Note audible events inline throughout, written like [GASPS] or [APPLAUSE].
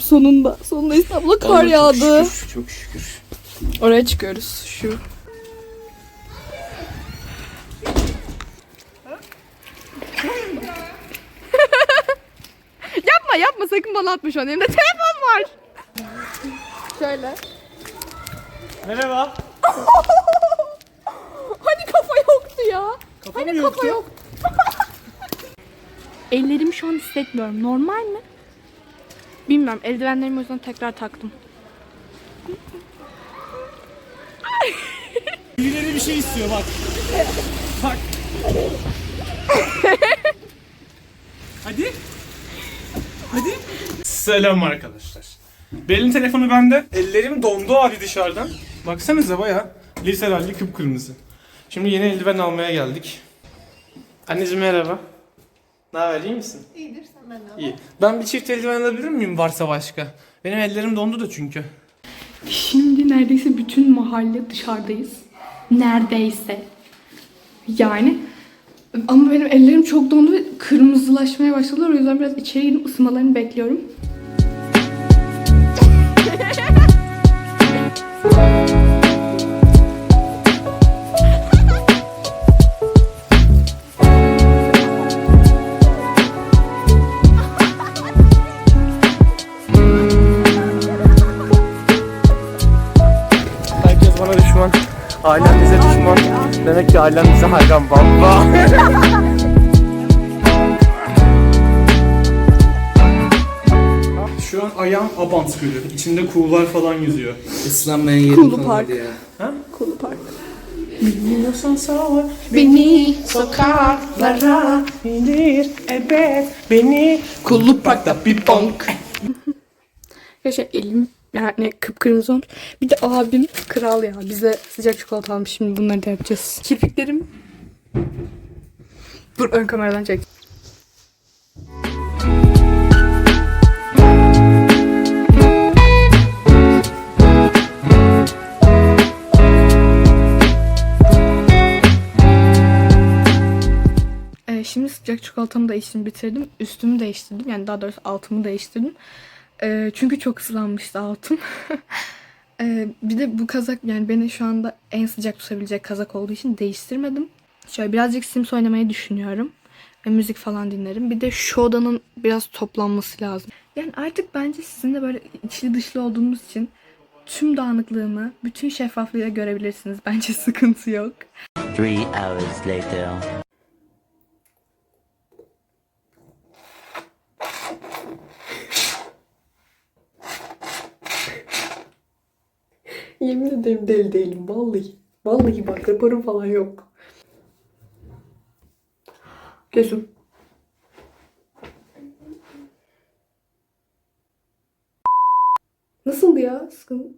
sonunda. Sonunda İstanbul'a kar Vallahi yağdı. Çok şükür, çok şükür. Oraya çıkıyoruz. Şu. [LAUGHS] yapma yapma sakın bana atma şu an. Elimde telefon var. Şöyle. Merhaba. [LAUGHS] Hani kafa yoktu ya. Kafa hani mı kafa yoktu? yok. [LAUGHS] Ellerimi şu an hissetmiyorum. Normal mi? Bilmiyorum. Eldivenlerimi o yüzden tekrar taktım. Birileri bir şey istiyor bak. Bak. Hadi. Hadi. Selam arkadaşlar. Belin telefonu bende. Ellerim dondu abi dışarıdan. Baksanıza baya lise halli kıpkırmızı. Şimdi yeni eldiven almaya geldik. Anneciğim merhaba. Ne haber iyi misin? İyidir benden. İyi. Ben bir çift eldiven alabilir miyim varsa başka? Benim ellerim dondu da çünkü. Şimdi neredeyse bütün mahalle dışarıdayız. Neredeyse. Yani ama benim ellerim çok dondu ve kırmızılaşmaya başladılar. O yüzden biraz içeri girip ısınmalarını bekliyorum. [LAUGHS] Demek ki ailem bize hayran baba. Şu an ayağım Abant Gölü. İçinde kuğular falan yüzüyor. Islanmayan yerim Kulu kalmadı Park. ya. Ha? Kulu Park. Bilmiyorsan sağ Beni sokaklara indir evet beni Kulu Park'ta bir bonk. Yaşa elim yani kıpkırmızı olmuş. Bir de abim kral ya. Bize sıcak çikolata almış. Şimdi bunları da yapacağız. Kirpiklerim. Dur ön kameradan çek. Ee, şimdi sıcak çikolatamı da içtim bitirdim. Üstümü değiştirdim. Yani daha doğrusu altımı değiştirdim. Ee, çünkü çok ıslanmıştı altım. [LAUGHS] Ee, bir de bu kazak yani beni şu anda en sıcak tutabilecek kazak olduğu için değiştirmedim. Şöyle birazcık Sims oynamayı düşünüyorum. Ve müzik falan dinlerim. Bir de şu odanın biraz toplanması lazım. Yani artık bence sizin de böyle içli dışlı olduğunuz için tüm dağınıklığımı bütün şeffaflığıyla görebilirsiniz. [LAUGHS] Bence sıkıntı yok. Three hours later. Yemin ederim deli değilim vallahi. Vallahi bak raporum falan yok. Gözüm. Nasıldı ya? Sıkıntı,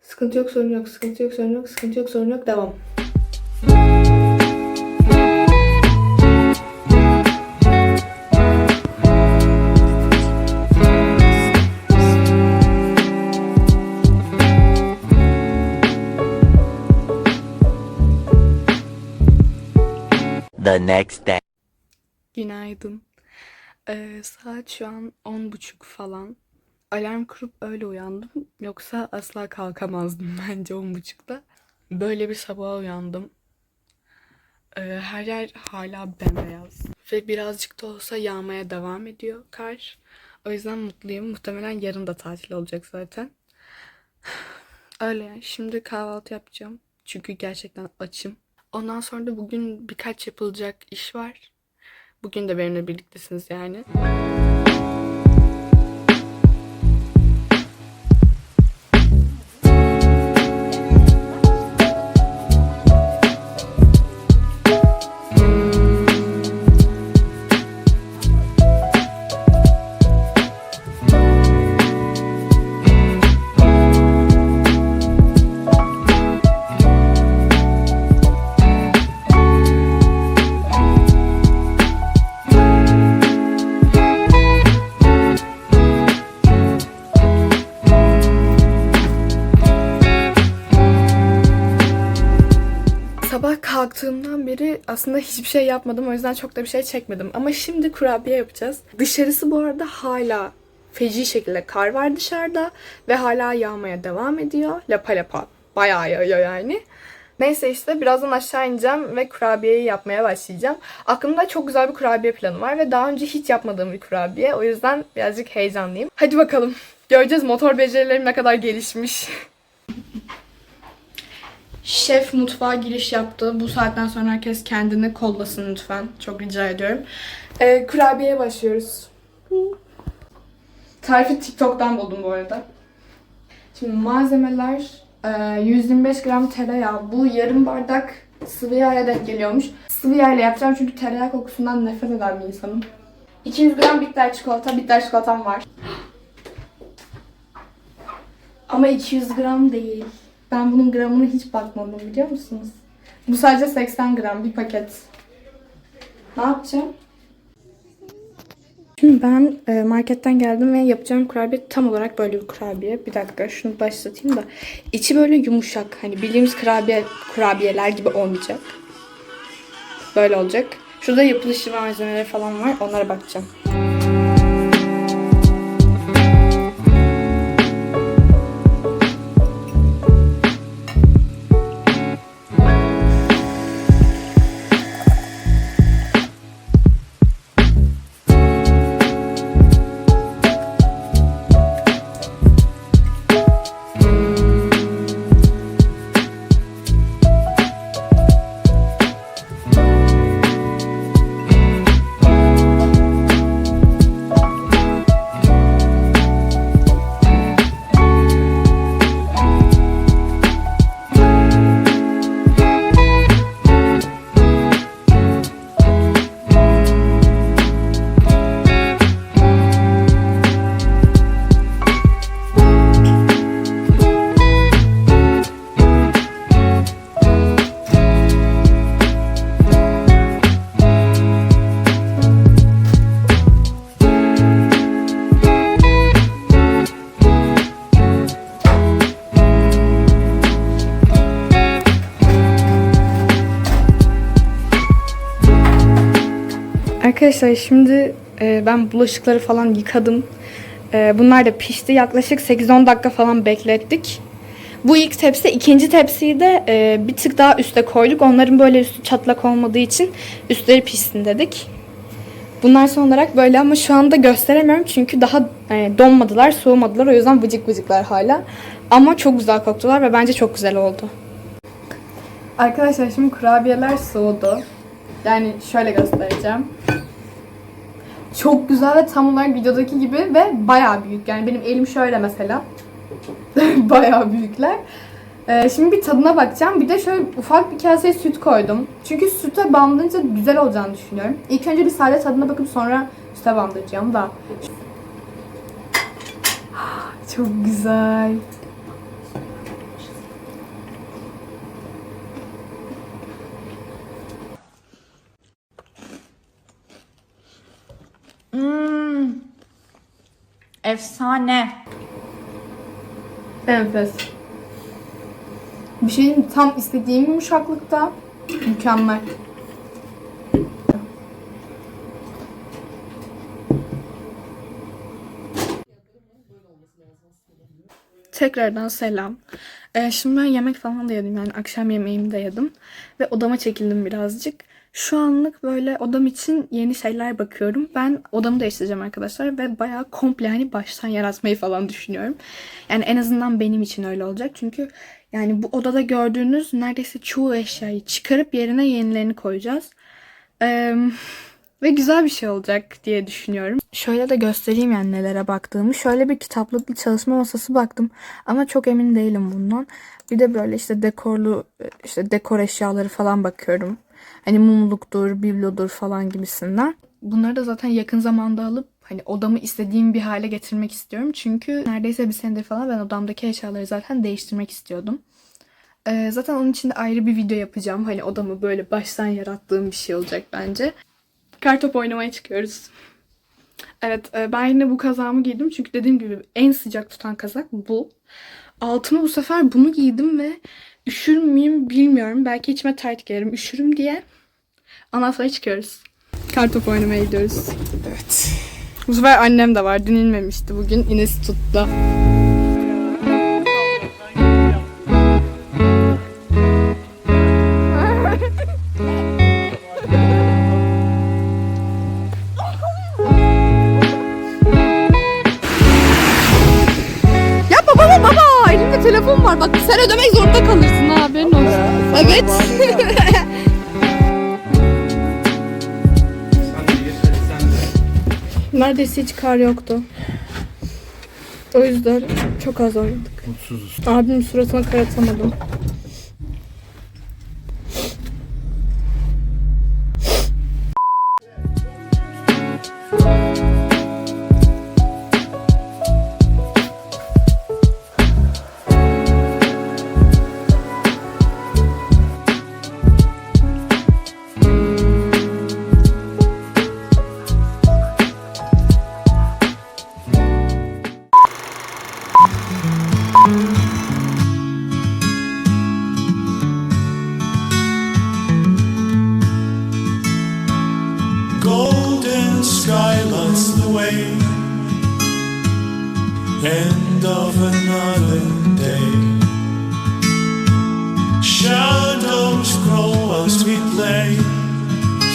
sıkıntı yok sorun yok. Sıkıntı yok sorun yok. Sıkıntı yok sorun yok. Devam. Next day. Günaydın. Ee, saat şu an on buçuk falan. Alarm kurup öyle uyandım. Yoksa asla kalkamazdım [LAUGHS] bence on buçukta. Böyle bir sabaha uyandım. Ee, her yer hala bembeyaz. Ve birazcık da olsa yağmaya devam ediyor kar. O yüzden mutluyum. Muhtemelen yarın da tatil olacak zaten. [SIGHS] Öyle yani. Şimdi kahvaltı yapacağım. Çünkü gerçekten açım. Ondan sonra da bugün birkaç yapılacak iş var. Bugün de benimle birliktesiniz yani. Kalktığımdan beri aslında hiçbir şey yapmadım. O yüzden çok da bir şey çekmedim. Ama şimdi kurabiye yapacağız. Dışarısı bu arada hala feci şekilde kar var dışarıda ve hala yağmaya devam ediyor. Lapa lapa bayağı yağıyor yani. Neyse işte birazdan aşağı ineceğim ve kurabiyeyi yapmaya başlayacağım. Aklımda çok güzel bir kurabiye planı var ve daha önce hiç yapmadığım bir kurabiye. O yüzden birazcık heyecanlıyım. Hadi bakalım. Göreceğiz motor becerilerim ne kadar gelişmiş. [LAUGHS] Şef mutfağa giriş yaptı. Bu saatten sonra herkes kendini kollasın lütfen. Çok rica ediyorum. Ee, kurabiyeye başlıyoruz. Tarifi TikTok'tan buldum bu arada. Şimdi malzemeler e, 125 gram tereyağı. Bu yarım bardak sıvı yağya denk geliyormuş. Sıvı yağ ile yapacağım çünkü tereyağı kokusundan nefret eden bir insanım. 200 gram bitter çikolata. Bitter çikolatam var. [GASPS] Ama 200 gram değil. Ben bunun gramına hiç bakmadım biliyor musunuz? Bu sadece 80 gram bir paket. Ne yapacağım? Şimdi ben e, marketten geldim ve yapacağım kurabiye tam olarak böyle bir kurabiye. Bir dakika şunu başlatayım da. İçi böyle yumuşak. Hani bildiğimiz kurabiye kurabiyeler gibi olmayacak. Böyle olacak. Şurada yapılışı malzemeleri falan var. Onlara bakacağım. Arkadaşlar şimdi e, ben bulaşıkları falan yıkadım. E, bunlar da pişti. Yaklaşık 8-10 dakika falan beklettik. Bu ilk tepsi. ikinci tepsiyi de e, bir tık daha üste koyduk. Onların böyle üstü çatlak olmadığı için üstleri pişsin dedik. Bunlar son olarak böyle ama şu anda gösteremiyorum çünkü daha e, donmadılar, soğumadılar. O yüzden vıcık vıcıklar hala. Ama çok güzel koktular ve bence çok güzel oldu. Arkadaşlar şimdi kurabiyeler soğudu. Yani şöyle göstereceğim. Çok güzel ve tam olarak videodaki gibi ve bayağı büyük. Yani benim elim şöyle mesela. [LAUGHS] bayağı büyükler. Ee, şimdi bir tadına bakacağım. Bir de şöyle ufak bir kaseye süt koydum. Çünkü süte bandırınca güzel olacağını düşünüyorum. İlk önce bir sade tadına bakıp sonra süte bandıracağım da. [GASPS] Çok güzel. Hmm. Efsane. Enfes. Bir şey mi? tam istediğim yumuşaklıkta. Mükemmel. Tekrardan selam. Ee, şimdi ben yemek falan da yedim yani akşam yemeğimi de yedim. Ve odama çekildim birazcık. Şu anlık böyle odam için yeni şeyler bakıyorum. Ben odamı değiştireceğim arkadaşlar ve bayağı komple hani baştan yaratmayı falan düşünüyorum. Yani en azından benim için öyle olacak. Çünkü yani bu odada gördüğünüz neredeyse çoğu eşyayı çıkarıp yerine yenilerini koyacağız. Eee ve güzel bir şey olacak diye düşünüyorum. Şöyle de göstereyim yani nelere baktığımı. Şöyle bir kitaplık bir çalışma masası baktım. Ama çok emin değilim bundan. Bir de böyle işte dekorlu işte dekor eşyaları falan bakıyorum. Hani mumluktur, biblodur falan gibisinden. Bunları da zaten yakın zamanda alıp hani odamı istediğim bir hale getirmek istiyorum. Çünkü neredeyse bir senedir falan ben odamdaki eşyaları zaten değiştirmek istiyordum. Ee, zaten onun için de ayrı bir video yapacağım. Hani odamı böyle baştan yarattığım bir şey olacak bence. Kartop oynamaya çıkıyoruz. Evet e, ben yine bu kazağımı giydim. Çünkü dediğim gibi en sıcak tutan kazak bu. Altıma bu sefer bunu giydim ve üşür müyüm bilmiyorum. Belki içime tayt giyerim. Üşürüm diye. Ondan sonra çıkıyoruz. Kartop oynamaya gidiyoruz. Evet. Bu sefer annem de var. Dün inmemişti bugün. İnesi tuttu. Var bak sen ödemek zorunda kalırsın ha haberin olsun. Evet. [LAUGHS] Neredeyse hiç kar yoktu. O yüzden çok az oynadık. Mutsuzuz. Abimin suratına kar atamadım.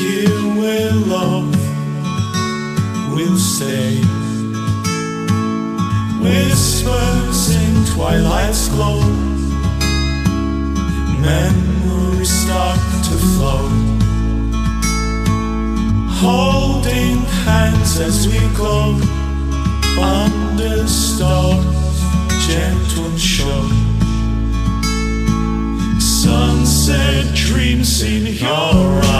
Here where love will stay. Whispers in twilight's glow. Memories start to flow holding hands as we go under stars, gentle and show. Sunset dreams in your eyes.